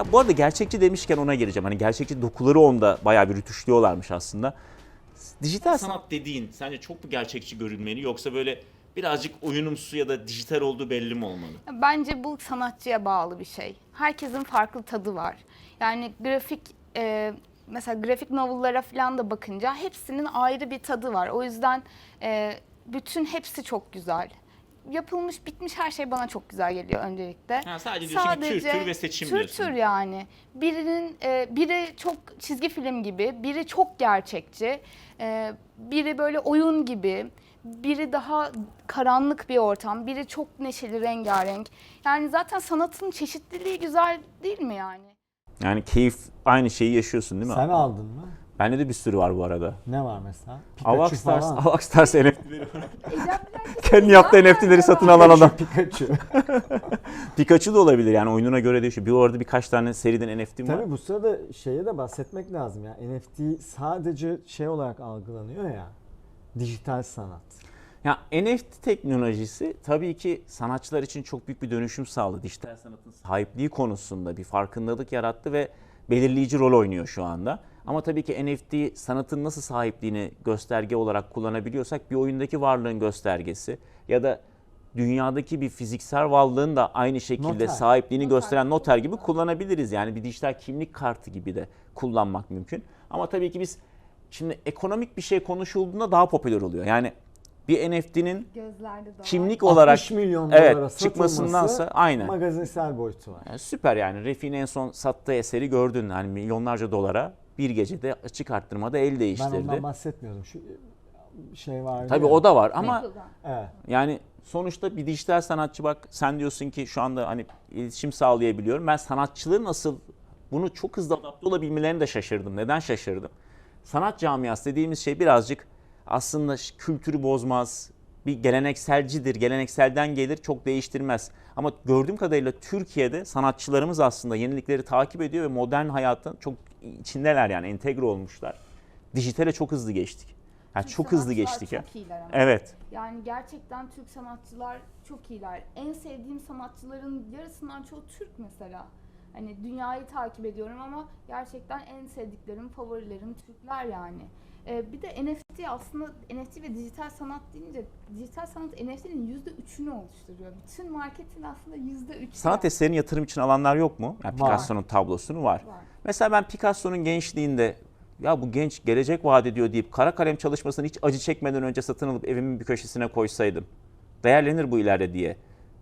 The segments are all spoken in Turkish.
Ya bu arada gerçekçi demişken ona geleceğim. Hani gerçekçi dokuları onda bayağı bir rütüşlüyorlarmış aslında. Dijital sanat Sanat dediğin sence çok mu gerçekçi görünmeli yoksa böyle birazcık oyunumsu ya da dijital olduğu belli mi olmalı? Bence bu sanatçıya bağlı bir şey. Herkesin farklı tadı var. Yani grafik e, mesela grafik novel'lara falan da bakınca hepsinin ayrı bir tadı var. O yüzden e, bütün hepsi çok güzel. Yapılmış bitmiş her şey bana çok güzel geliyor öncelikle. Ha, sadece diyorsun ki tür tür ve seçim tür diyorsun. tür yani. Birinin e, biri çok çizgi film gibi, biri çok gerçekçi, e, biri böyle oyun gibi, biri daha karanlık bir ortam, biri çok neşeli, rengarenk. Yani zaten sanatın çeşitliliği güzel değil mi yani? yani keyif aynı şeyi yaşıyorsun değil mi? Sen aldın mı? Bende de bir sürü var bu arada. Ne var mesela? Pikachu Avaxstars, falan. Avaxstars NFT'leri Kendi yaptığı NFT'leri satın alan adam. Pikachu. Pikachu da olabilir yani oyununa göre değişiyor. Bir orada birkaç tane seriden NFT'm var. Tabii bu sırada şeye de bahsetmek lazım ya. NFT sadece şey olarak algılanıyor ya. Dijital sanat. Ya NFT teknolojisi tabii ki sanatçılar için çok büyük bir dönüşüm sağladı. Dijital sanatın sahipliği konusunda bir farkındalık yarattı ve belirleyici rol oynuyor şu anda. Ama tabii ki NFT sanatın nasıl sahipliğini gösterge olarak kullanabiliyorsak bir oyundaki varlığın göstergesi ya da dünyadaki bir fiziksel varlığın da aynı şekilde Noter. sahipliğini Noter. gösteren noter gibi kullanabiliriz. Yani bir dijital kimlik kartı gibi de kullanmak mümkün. Ama tabii ki biz şimdi ekonomik bir şey konuşulduğunda daha popüler oluyor. Yani bir NFT'nin kimlik olarak 60 milyon evet, dolara çıkmasındansa aynen. magazinsel boyutu var. Yani süper yani. Refik'in en son sattığı eseri gördün. Hani milyonlarca dolara bir gecede açık arttırmada el Ben değiştirdi. ondan bahsetmiyordum. Şu şey var. Tabii o da var ama. Evet. yani sonuçta bir dijital sanatçı bak sen diyorsun ki şu anda hani iletişim sağlayabiliyorum. Ben sanatçıların nasıl bunu çok hızlı adapte olabilmelerini de şaşırdım. Neden şaşırdım? Sanat camiası dediğimiz şey birazcık aslında kültürü bozmaz. Bir gelenekselcidir. Gelenekselden gelir çok değiştirmez. Ama gördüğüm kadarıyla Türkiye'de sanatçılarımız aslında yenilikleri takip ediyor ve modern hayatın çok içindeler yani entegre olmuşlar. Dijitale çok hızlı geçtik. Yani Türk çok hızlı geçtik ya. Çok iyiler ama. Evet. Yani gerçekten Türk sanatçılar çok iyiler. En sevdiğim sanatçıların yarısından çoğu Türk mesela. Hani dünyayı takip ediyorum ama gerçekten en sevdiklerim, favorilerim Türkler yani. Ee, bir de NFT aslında NFT ve dijital sanat deyince dijital sanat NFT'nin yüzde üçünü oluşturuyor. Bütün marketin aslında yüzde üçü. Sanat eserini yatırım için alanlar yok mu? Yani. Picasso'nun tablosunu var. var. Mesela ben Picasso'nun gençliğinde ya bu genç gelecek vaat ediyor deyip kara kalem çalışmasını hiç acı çekmeden önce satın alıp evimin bir köşesine koysaydım. Değerlenir bu ileride diye.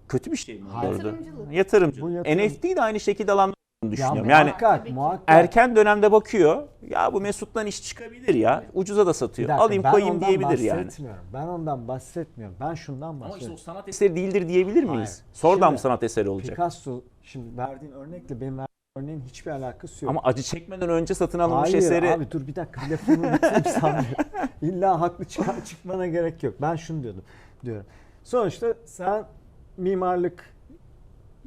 Kötü bir şey mi olurdu? Yatırımcılık. Yatırımcı. Bu yatırım- NFT de aynı şekilde alanlar olduğunu Ya düşünüyorum. Yani muhakkak, muhakkak. erken dönemde bakıyor. Ya bu Mesut'tan iş çıkabilir ya. Ucuza da satıyor. dakika, Alayım koyayım diyebilir yani. Ben ondan bahsetmiyorum. Ben şundan Ama işte bahsediyorum. o sanat eseri değildir diyebilir miyiz? Hayır. Sonradan mı sanat eseri olacak? Picasso şimdi verdiğin örnekle benim verdiğim örneğin hiçbir alakası yok. Ama acı çekmeden önce satın alınmış Hayır eseri abi dur bir dakika bir lafımı bitireyim sanmıyorum. İlla haklı çık- çıkmana gerek yok. Ben şunu diyordum diyorum. Sonuçta sen mimarlık,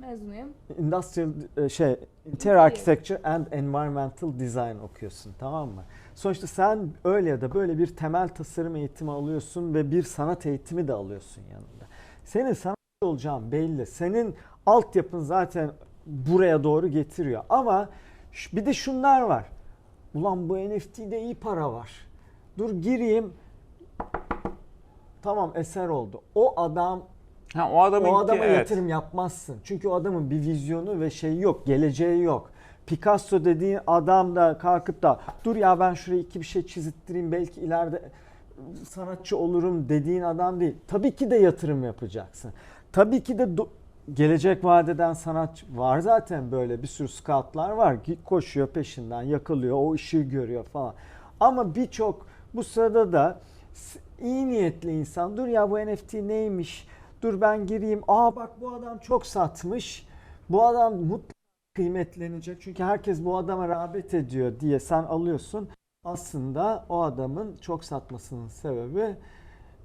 Mezunuyum. industrial e, şey interior architecture and environmental design okuyorsun tamam mı? Sonuçta sen öyle ya da böyle bir temel tasarım eğitimi alıyorsun ve bir sanat eğitimi de alıyorsun yanında. Senin sanat olacağın belli. Senin altyapın zaten buraya doğru getiriyor. Ama bir de şunlar var. Ulan bu NFT'de iyi para var. Dur gireyim. Tamam eser oldu. O adam Ha, o adamın o adama evet. yatırım yapmazsın. Çünkü o adamın bir vizyonu ve şeyi yok, geleceği yok. Picasso dediğin adam da kalkıp da dur ya ben şuraya iki bir şey çizittireyim belki ileride sanatçı olurum dediğin adam değil. Tabii ki de yatırım yapacaksın. Tabii ki de do- gelecek vadeden sanatçı var zaten böyle bir sürü scoutlar var. Koşuyor peşinden yakalıyor o ışığı görüyor falan. Ama birçok bu sırada da iyi niyetli insan dur ya bu NFT neymiş dur ben gireyim aa bak bu adam çok satmış bu adam mutlaka kıymetlenecek çünkü herkes bu adama rağbet ediyor diye sen alıyorsun aslında o adamın çok satmasının sebebi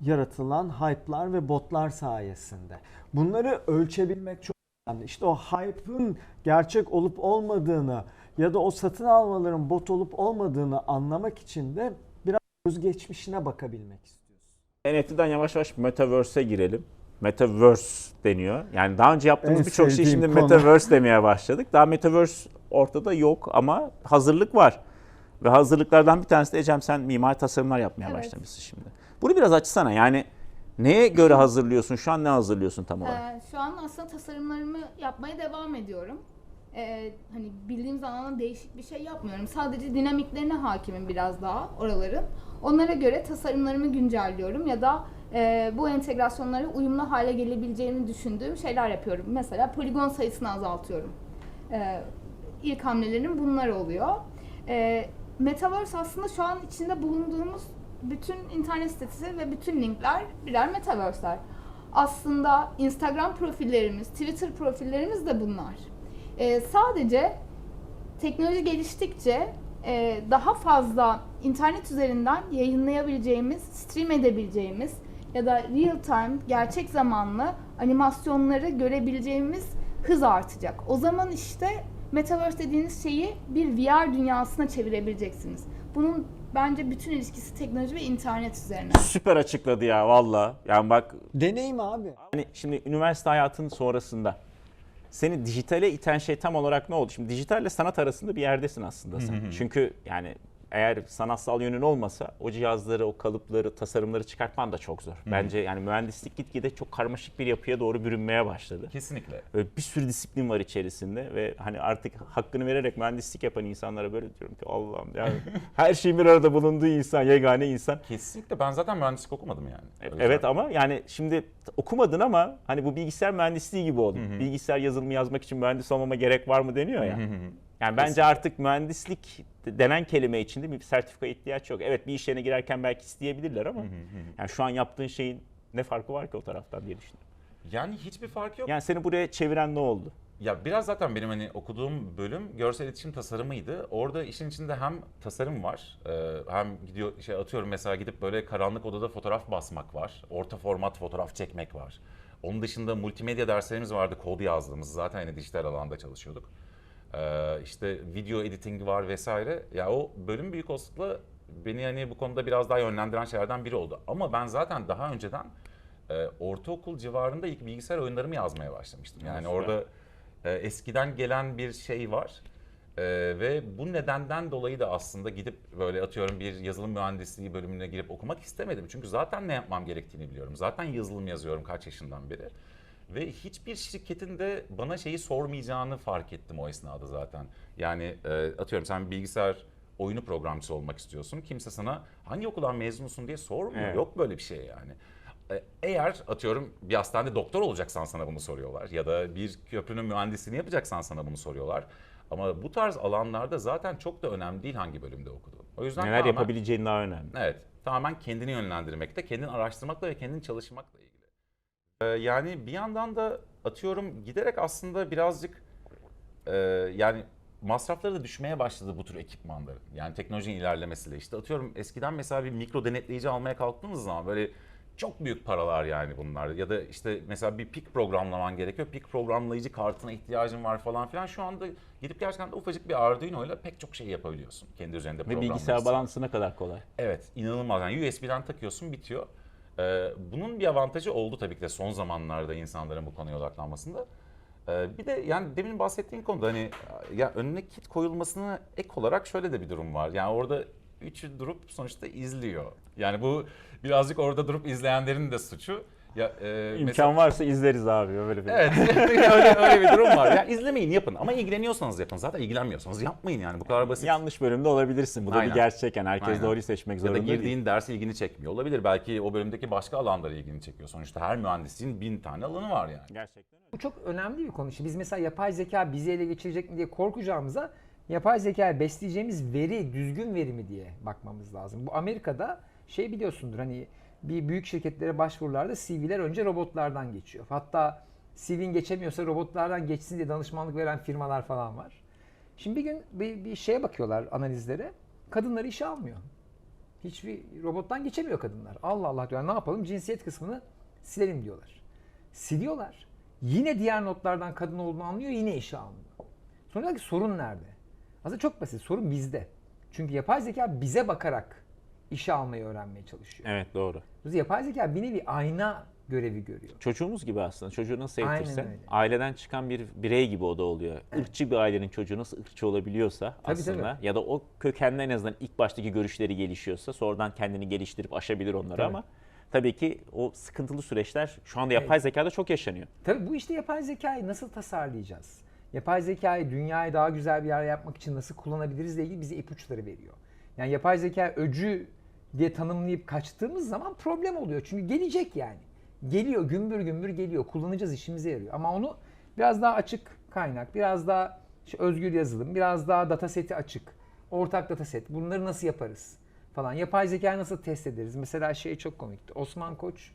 yaratılan hype'lar ve botlar sayesinde. Bunları ölçebilmek çok önemli. İşte o hype'ın gerçek olup olmadığını ya da o satın almaların bot olup olmadığını anlamak için de biraz özgeçmişine bakabilmek istiyorsun. NFT'den yavaş yavaş Metaverse'e girelim. Metaverse deniyor. Yani daha önce yaptığımız birçok şey şimdi konu. Metaverse demeye başladık. Daha Metaverse ortada yok ama hazırlık var. Ve hazırlıklardan bir tanesi de Ecem sen mimari tasarımlar yapmaya Evet. başlamışsın şimdi. Bunu biraz açsana yani neye göre hazırlıyorsun? Şu an ne hazırlıyorsun tam olarak? Ee, şu an aslında tasarımlarımı yapmaya devam ediyorum. Ee, hani bildiğim zaman değişik bir şey yapmıyorum. Sadece dinamiklerine hakimim biraz daha oraların. Onlara göre tasarımlarımı güncelliyorum ya da e, bu entegrasyonlara uyumlu hale gelebileceğini düşündüğüm şeyler yapıyorum. Mesela poligon sayısını azaltıyorum. Ee, ilk hamlelerim bunlar oluyor. Ee, Metaverse aslında şu an içinde bulunduğumuz bütün internet sitesi ve bütün linkler birer metaverse'ler. Aslında Instagram profillerimiz, Twitter profillerimiz de bunlar. Ee, sadece teknoloji geliştikçe e, daha fazla internet üzerinden yayınlayabileceğimiz, stream edebileceğimiz ya da real time, gerçek zamanlı animasyonları görebileceğimiz hız artacak. O zaman işte Metaverse dediğiniz şeyi bir VR dünyasına çevirebileceksiniz. Bunun bence bütün ilişkisi teknoloji ve internet üzerine. Süper açıkladı ya valla. Yani bak Deneyim abi. Hani şimdi üniversite hayatın sonrasında seni dijitale iten şey tam olarak ne oldu? Şimdi dijitalle sanat arasında bir yerdesin aslında sen. Çünkü yani eğer sanatsal yönün olmasa o cihazları, o kalıpları, tasarımları çıkartman da çok zor. Bence yani mühendislik gitgide çok karmaşık bir yapıya doğru bürünmeye başladı. Kesinlikle. Böyle bir sürü disiplin var içerisinde ve hani artık hakkını vererek mühendislik yapan insanlara böyle diyorum ki Allah'ım yani her şeyin bir arada bulunduğu insan, yegane insan. Kesinlikle. Ben zaten mühendislik okumadım yani. Yüzden. Evet ama yani şimdi okumadın ama hani bu bilgisayar mühendisliği gibi oldu. Bilgisayar yazılımı yazmak için mühendis olmama gerek var mı deniyor ya. Yani bence artık mühendislik denen kelime içinde bir sertifika ihtiyaç yok. Evet bir iş yerine girerken belki isteyebilirler ama yani şu an yaptığın şeyin ne farkı var ki o taraftan diye düşünüyorum. Yani hiçbir fark yok. Yani seni buraya çeviren ne oldu? Ya biraz zaten benim hani okuduğum bölüm görsel iletişim tasarımıydı. Orada işin içinde hem tasarım var, e, hem gidiyor şey atıyorum mesela gidip böyle karanlık odada fotoğraf basmak var. Orta format fotoğraf çekmek var. Onun dışında multimedya derslerimiz vardı, kod yazdığımız. Zaten yine dijital alanda çalışıyorduk. E, işte video editing var vesaire. Ya o bölüm büyük olasılıkla beni hani bu konuda biraz daha yönlendiren şeylerden biri oldu. Ama ben zaten daha önceden e, ortaokul civarında ilk bilgisayar oyunlarımı yazmaya başlamıştım. Yani süper. orada e, eskiden gelen bir şey var. E, ve bu nedenden dolayı da aslında gidip böyle atıyorum bir yazılım mühendisliği bölümüne girip okumak istemedim. Çünkü zaten ne yapmam gerektiğini biliyorum. Zaten yazılım yazıyorum kaç yaşından beri. Ve hiçbir şirketin de bana şeyi sormayacağını fark ettim o esnada zaten. Yani e, atıyorum sen bilgisayar oyunu programcısı olmak istiyorsun. Kimse sana hangi okuldan mezunsun diye sormuyor. Evet. Yok böyle bir şey yani. E, Eğer atıyorum bir hastanede doktor olacaksan sana bunu soruyorlar ya da bir köprünün mühendisliğini yapacaksan sana bunu soruyorlar. Ama bu tarz alanlarda zaten çok da önemli değil hangi bölümde okuduğun. O yüzden Neler tamamen- yapabileceğin daha önemli. Evet. Tamamen kendini yönlendirmekte, kendini araştırmakla ve kendini çalışmakla yani bir yandan da atıyorum giderek aslında birazcık e, yani masrafları da düşmeye başladı bu tür ekipmanların. Yani teknolojinin ilerlemesiyle işte atıyorum eskiden mesela bir mikro denetleyici almaya kalktığınız zaman böyle çok büyük paralar yani bunlar. Ya da işte mesela bir pik programlaman gerekiyor. Pik programlayıcı kartına ihtiyacın var falan filan. Şu anda gidip gerçekten de ufacık bir Arduino ile pek çok şey yapabiliyorsun. Kendi üzerinde Ve bilgisayar programlamışsın. balansı ne kadar kolay. Evet inanılmaz. Yani USB'den takıyorsun bitiyor. Ee, bunun bir avantajı oldu tabii ki de son zamanlarda insanların bu konuya odaklanmasında. Ee, bir de yani demin bahsettiğin konuda hani ya önüne kit koyulmasına ek olarak şöyle de bir durum var. Yani orada üçü durup sonuçta izliyor. Yani bu birazcık orada durup izleyenlerin de suçu. Ya e, İmkan mesela- varsa izleriz abi böyle bir. Evet öyle, öyle bir durum var. Ya izlemeyin yapın ama ilgileniyorsanız yapın. Zaten ilgilenmiyorsanız yapmayın yani bu kadar basit. Yanlış bölümde olabilirsin. Bu da Aynen. bir gerçek yani herkes Aynen. doğruyu seçmek Ya da zorunda girdiğin değil. ders ilgini çekmiyor olabilir. Belki o bölümdeki başka alanlar ilgini çekiyor. Sonuçta her mühendisliğin bin tane alanı var yani. Gerçekten öyle. Bu çok önemli bir konu. Biz mesela yapay zeka bizi ele geçirecek mi diye korkacağımıza yapay zekaya besleyeceğimiz veri düzgün veri mi diye bakmamız lazım. Bu Amerika'da şey biliyorsundur hani bir büyük şirketlere başvurularda CV'ler önce robotlardan geçiyor. Hatta CV'in geçemiyorsa robotlardan geçsin diye danışmanlık veren firmalar falan var. Şimdi bir gün bir, bir şeye bakıyorlar analizlere. Kadınları işe almıyor. Hiçbir robottan geçemiyor kadınlar. Allah Allah diyorlar ne yapalım cinsiyet kısmını silelim diyorlar. Siliyorlar. Yine diğer notlardan kadın olduğunu anlıyor yine işe almıyor. Sonra diyor ki sorun nerede? Aslında çok basit sorun bizde. Çünkü yapay zeka bize bakarak işe almayı öğrenmeye çalışıyor. Evet doğru. Dolayısıyla yapay zeka bir nevi ayna görevi görüyor. Çocuğumuz gibi aslında. Çocuğu nasıl eğitirsen aileden çıkan bir birey gibi o da oluyor. Irkçı bir ailenin çocuğu nasıl ırkçı olabiliyorsa Tabii, aslında ya da o kökende en azından ilk baştaki görüşleri gelişiyorsa sonradan kendini geliştirip aşabilir onları Tabii. ama tabii ki o sıkıntılı süreçler şu anda yapay zekada çok yaşanıyor. Tabii bu işte yapay zekayı nasıl tasarlayacağız? Yapay zekayı dünyayı daha güzel bir yer yapmak için nasıl kullanabiliriz ile ilgili bize ipuçları veriyor. Yani yapay zeka öcü diye tanımlayıp kaçtığımız zaman problem oluyor. Çünkü gelecek yani. Geliyor gümbür gümbür geliyor. Kullanacağız işimize yarıyor. Ama onu biraz daha açık kaynak, biraz daha işte özgür yazılım, biraz daha dataseti açık, ortak dataset. Bunları nasıl yaparız falan. Yapay zekayı nasıl test ederiz? Mesela şey çok komikti. Osman Koç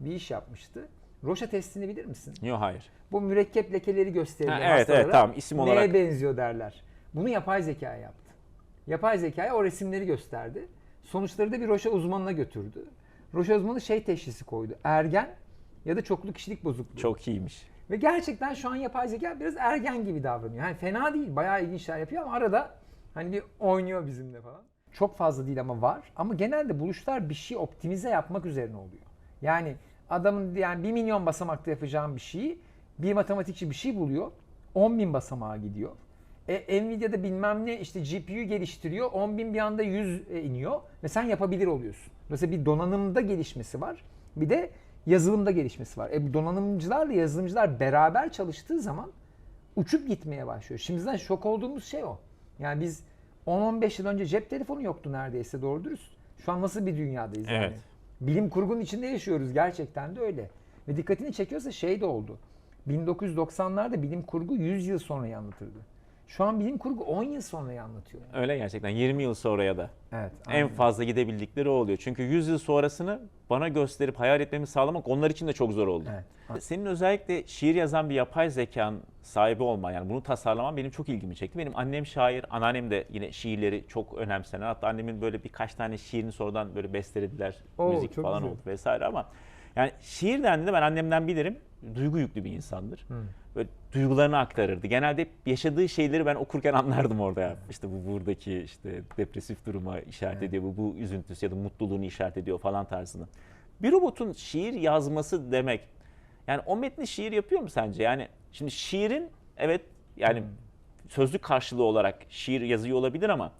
bir iş yapmıştı. Roşa testini bilir misin? Yok hayır. Bu mürekkep lekeleri gösterilen Ha, evet, evet, tamam, isim neye olarak. benziyor derler. Bunu yapay zekaya yaptı. Yapay zekaya o resimleri gösterdi. Sonuçları da bir Roşa uzmanına götürdü. Roşa uzmanı şey teşhisi koydu. Ergen ya da çoklu kişilik bozukluğu. Çok iyiymiş. Ve gerçekten şu an yapay zeka biraz ergen gibi davranıyor. Yani fena değil, bayağı ilginç şeyler yapıyor ama arada hani bir oynuyor bizimle falan. Çok fazla değil ama var. Ama genelde buluşlar bir şey optimize yapmak üzerine oluyor. Yani adamın yani 1 milyon basamakta yapacağım bir şeyi bir matematikçi bir şey buluyor. 10 bin basamağa gidiyor. E, Nvidia'da bilmem ne işte GPU geliştiriyor. 10 bin bir anda 100 e, iniyor ve sen yapabilir oluyorsun. Dolayısıyla bir donanımda gelişmesi var. Bir de yazılımda gelişmesi var. E, bu donanımcılarla yazılımcılar beraber çalıştığı zaman uçup gitmeye başlıyor. Şimdiden şok olduğumuz şey o. Yani biz 10-15 yıl önce cep telefonu yoktu neredeyse doğru dürüst. Şu an nasıl bir dünyadayız yani. Evet. Bilim kurgunun içinde yaşıyoruz gerçekten de öyle. Ve dikkatini çekiyorsa şey de oldu. 1990'larda bilim kurgu 100 yıl sonra anlatırdı. Şu an bilim kurgu 10 yıl sonra anlatıyor. Öyle gerçekten 20 yıl sonraya da Evet. en fazla gidebildikleri o oluyor. Çünkü 100 yıl sonrasını bana gösterip hayal etmemi sağlamak onlar için de çok zor oldu. Evet. Senin özellikle şiir yazan bir yapay zekan sahibi olman yani bunu tasarlaman benim çok ilgimi çekti. Benim annem şair, anneannem de yine şiirleri çok önemsenen. Hatta annemin böyle birkaç tane şiirini sonradan böyle bestelediler. Oo, müzik falan güzel. oldu vesaire ama yani şiir dendiğinde ben annemden bilirim. Duygu yüklü bir insandır. Böyle duygularını aktarırdı. Genelde hep yaşadığı şeyleri ben okurken anlardım orada ya. İşte bu buradaki işte depresif duruma işaret ediyor. Bu bu üzüntüsü ya da mutluluğunu işaret ediyor falan tarzında. Bir robotun şiir yazması demek yani o metni şiir yapıyor mu sence? Yani şimdi şiirin evet yani sözlük karşılığı olarak şiir yazıyor olabilir ama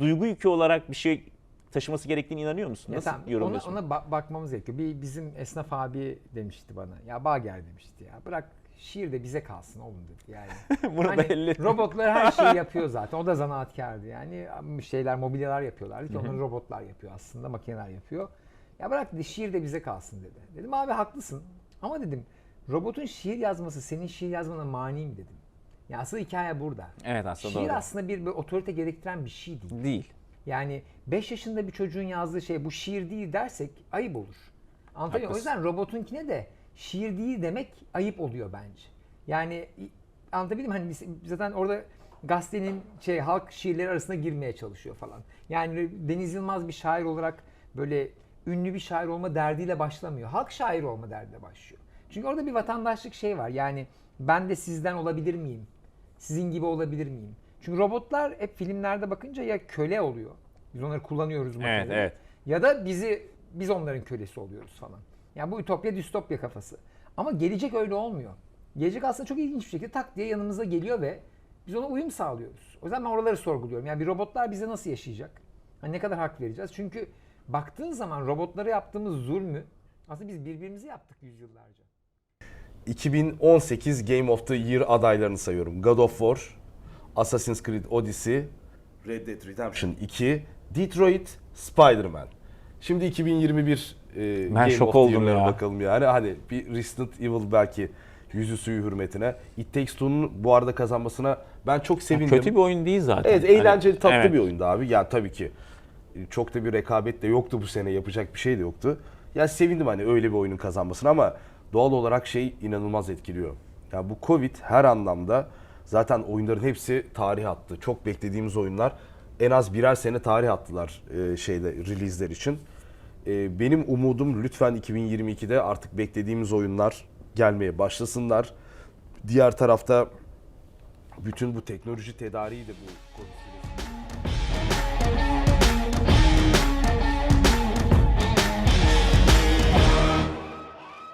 duygu yükü olarak bir şey taşıması gerektiğine inanıyor musun? Ya Nasıl tamam, ona, yorumluyorsun? ona ba- bakmamız gerekiyor. Bir bizim esnaf abi demişti bana. Ya Bager demişti ya. Bırak şiir de bize kalsın oğlum dedi yani. Bunu Hani belli robotlar her şeyi yapıyor zaten. O da zanaatkardı yani. Şeyler mobilyalar yapıyorlardı ki onları robotlar yapıyor aslında. Makineler yapıyor. Ya bırak dedi şiir de bize kalsın dedi. Dedim abi haklısın. Ama dedim robotun şiir yazması senin şiir yazmana mani mi dedim. Ya asıl hikaye burada. Evet aslında Şiir doğru. aslında bir, bir otorite gerektiren bir şey değil. Değil. Yani 5 yaşında bir çocuğun yazdığı şey bu şiir değil dersek ayıp olur. Anlatabiliyor? O yüzden robotunkine de şiir değil demek ayıp oluyor bence. Yani anlatabildim hani biz, zaten orada gazetenin şey halk şiirleri arasına girmeye çalışıyor falan. Yani Deniz Yılmaz bir şair olarak böyle ünlü bir şair olma derdiyle başlamıyor. Halk şair olma derdiyle başlıyor. Çünkü orada bir vatandaşlık şey var. Yani ben de sizden olabilir miyim? Sizin gibi olabilir miyim? Çünkü robotlar hep filmlerde bakınca ya köle oluyor. Biz onları kullanıyoruz makineleri. evet. Ya da bizi biz onların kölesi oluyoruz falan. Yani bu ütopya distopya kafası. Ama gelecek öyle olmuyor. Gelecek aslında çok ilginç bir şekilde tak diye yanımıza geliyor ve biz ona uyum sağlıyoruz. O yüzden ben oraları sorguluyorum. Yani bir robotlar bize nasıl yaşayacak? Hani ne kadar hak vereceğiz? Çünkü baktığın zaman robotlara yaptığımız zulmü aslında biz birbirimize yaptık yüzyıllarca. 2018 Game of the Year adaylarını sayıyorum. God of War, Assassin's Creed Odyssey, Red Dead Redemption 2, Detroit, Spider-Man. Şimdi 2021 e, Game şok of oldum ya. bakalım yani. Hani bir Resident Evil belki yüzü suyu hürmetine. It Takes Two'nun bu arada kazanmasına ben çok sevindim. Kötü bir oyun değil zaten. Evet Hani- eğlenceli tatlı Evet. bir oyundu abi. Ya tabii ki e, çok da bir rekabet de yoktu bu sene yapacak bir şey de yoktu. Ya sevindim hani öyle bir oyunun kazanmasına ama doğal olarak şey inanılmaz etkiliyor. Ya bu Covid her anlamda zaten oyunların hepsi tarih attı. Çok beklediğimiz oyunlar en az birer sene tarih attılar e, şeyde release'ler için. E, benim umudum lütfen 2022'de artık beklediğimiz oyunlar gelmeye başlasınlar. Diğer tarafta bütün bu teknoloji tedariği de bu Covid